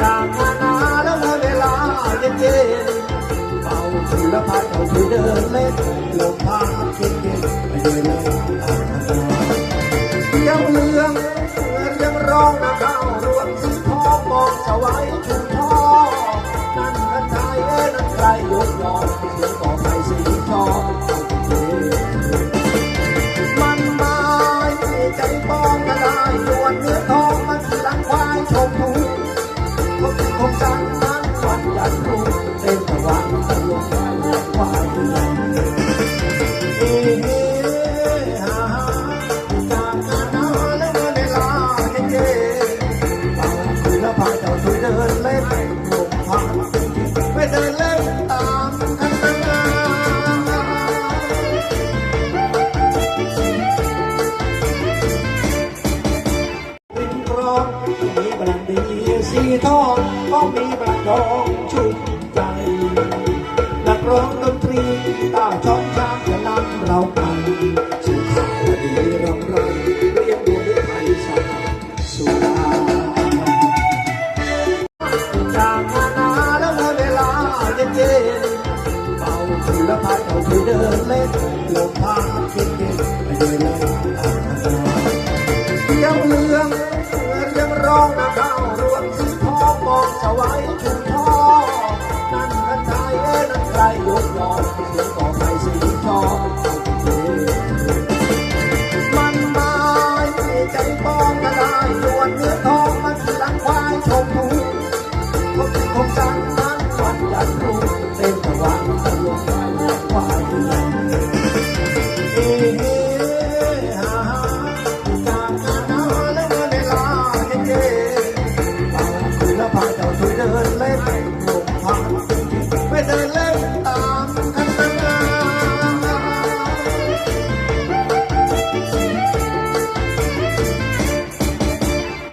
จากนานแล้วเวลาเย็นเย็นเป่าถือละพัดเอาถือเดินเล่นลมพัดเย็นเย็นๆไปเดินเล่นตามนานาเที่ยวเรื่องเหมือนยั เต้นตะวันตะลงควายเดือนเอ๊ะฮ่าฮ่าจากนานาแล้วเวลาเย็นเย็นๆเอาคืนละพาเจ้าช่วยเดินเล่นลงพาไปเดินเล่นตามคันนาริมครองมีบรันดีสีทองก็มีบรันทองชุ่มใจนัก ร้องดนตรีตาช้องช้างจะนำเราไปสู่ข่าวดีรำไรเรียกดูด้วยไทยสาสุดาจากนานาแล้วเวลาเย็นเย็นเป่าถือละพัดเอาถือเดินเล่นลมพัดเย็นเย็นๆไปเดินเล่นตามนานาเที่ยวเรื่องเหมือนยังร้องนะข้าวรวมสีทองมองสวายชุม เป็นตวันตะวันควาย